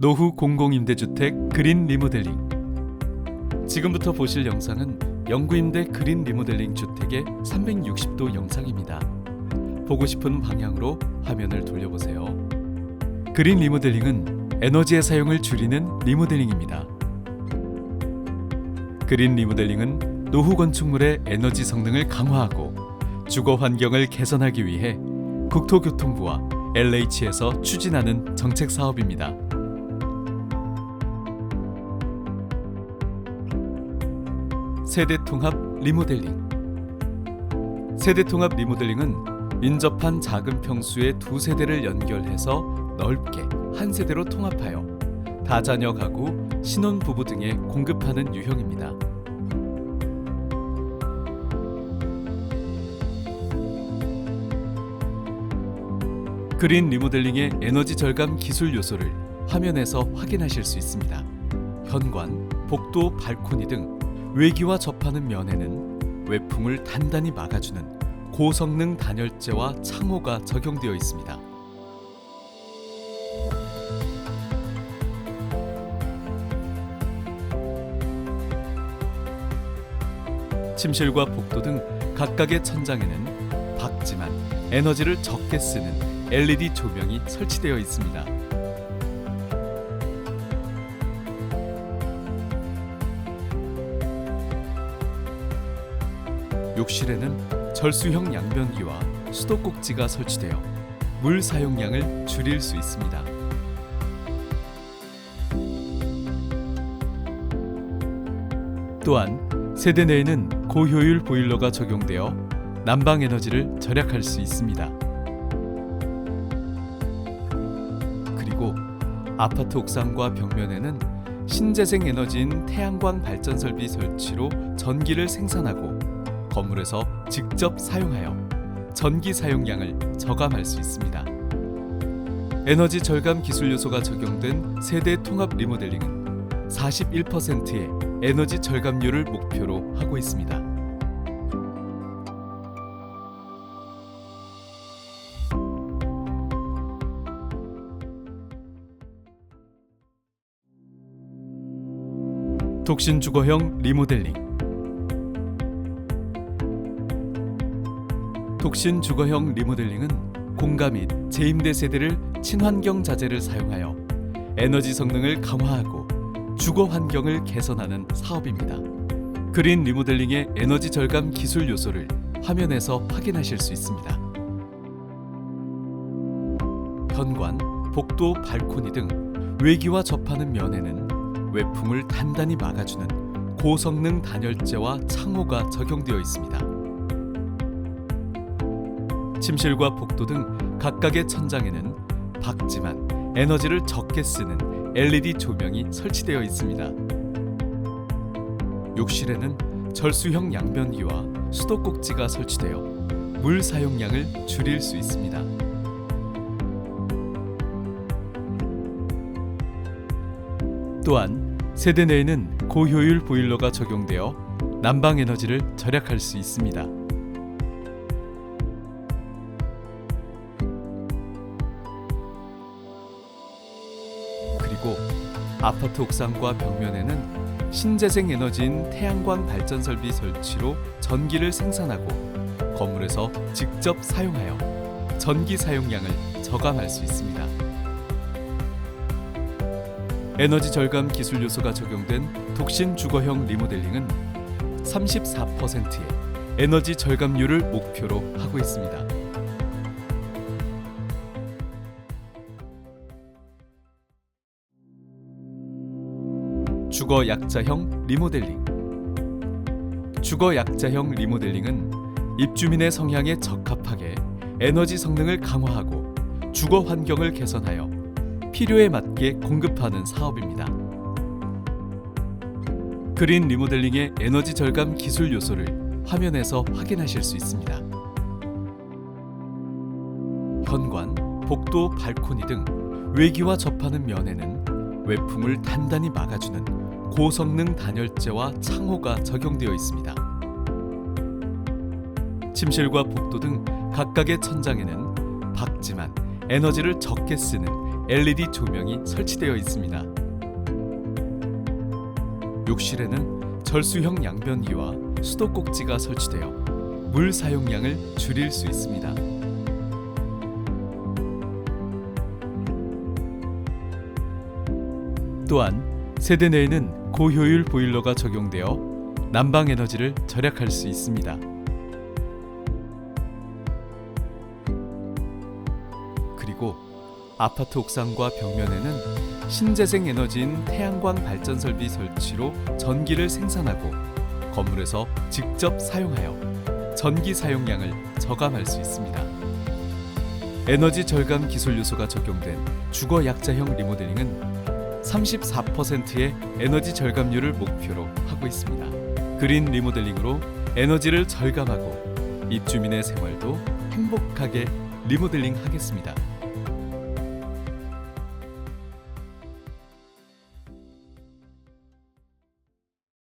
노후 공공임대주택 그린 리모델링 지금부터 보실 영상은 영구임대 그린 리모델링 주택의 360도 영상입니다. 보고 싶은 방향으로 화면을 돌려보세요. 그린 리모델링은 에너지의 사용을 줄이는 리모델링입니다. 그린 리모델링은 노후 건축물의 에너지 성능을 강화하고 주거 환경을 개선하기 위해 국토교통부와 LH에서 추진하는 정책 사업입니다. 세대 통합 리모델링 세대 통합 리모델링은 인접한 작은 평수의 두 세대를 연결해서 넓게 한 세대로 통합하여 다자녀 가구, 신혼 부부 등에 공급하는 유형입니다. 그린 리모델링의 에너지 절감 기술 요소를 화면에서 확인하실 수 있습니다. 현관, 복도, 발코니 등 외기와 접하는 면에는 외풍을 단단히 막아주는 고성능 단열재와 창호가 적용되어 있습니다. 침실과 복도 등 각각의 천장에는 밝지만 에너지를 적게 쓰는 LED 조명이 설치되어 있습니다. 욕실에는 절수형 양변기와 수도꼭지가 설치되어 물 사용량을 줄일 수 있습니다. 또한 세대 내에는 고효율 보일러가 적용되어 난방 에너지를 절약할 수 있습니다. 그리고 아파트 옥상과 벽면에는 신재생 에너지인 태양광 발전 설비 설치로 전기를 생산하고 건물에서 직접 사용하여 전기 사용량을 저감할 수 있습니다. 에너지 절감 기술 요소가 적용된 세대 통합 리모델링은 41%의 에너지 절감률을 목표로 하고 있습니다. 독신 주거형 리모델링 독신 주거형 리모델링은 공가 및 재임대 세대를 친환경 자재를 사용하여 에너지 성능을 강화하고 주거 환경을 개선하는 사업입니다. 그린 리모델링의 에너지 절감 기술 요소를 화면에서 확인하실 수 있습니다. 현관, 복도, 발코니 등 외기와 접하는 면에는 외풍을 단단히 막아주는 고성능 단열재와 창호가 적용되어 있습니다. 침실과 복도 등 각각의 천장에는 밝지만 에너지를 적게 쓰는 LED 조명이 설치되어 있습니다. 욕실에는 절수형 양변기와 수도꼭지가 설치되어 물 사용량을 줄일 수 있습니다. 또한 세대 내에는 고효율 보일러가 적용되어 난방 에너지를 절약할 수 있습니다. 아파트 옥상과 벽면에는 신재생 에너지인 태양광 발전 설비 설치로 전기를 생산하고 건물에서 직접 사용하여 전기 사용량을 저감할 수 있습니다. 에너지 절감 기술 요소가 적용된 독신 주거형 리모델링은 34%의 에너지 절감률을 목표로 하고 있습니다. 주거 약자형 리모델링 주거 약자형 리모델링은 입주민의 성향에 적합하게 에너지 성능을 강화하고 주거 환경을 개선하여 필요에 맞게 공급하는 사업입니다. 그린 리모델링의 에너지 절감 기술 요소를 화면에서 확인하실 수 있습니다. 현관, 복도, 발코니 등 외기와 접하는 면에는 외풍을 단단히 막아주는 고성능 단열재와 창호가 적용되어 있습니다. 침실과 복도 등 각각의 천장에는 밝지만 에너지를 적게 쓰는 LED 조명이 설치되어 있습니다. 욕실에는 절수형 양변기와 수도꼭지가 설치되어 물 사용량을 줄일 수 있습니다. 또한 세대 내에는 고효율 보일러가 적용되어 난방 에너지를 절약할 수 있습니다. 그리고 아파트 옥상과 벽면에는 신재생 에너지인 태양광 발전 설비 설치로 전기를 생산하고 건물에서 직접 사용하여 전기 사용량을 저감할 수 있습니다. 에너지 절감 기술 요소가 적용된 주거 약자형 리모델링은 34%의 에너지 절감률을 목표로 하고 있습니다. 그린 리모델링으로 에너지를 절감하고 입주민의 생활도 행복하게 리모델링 하겠습니다.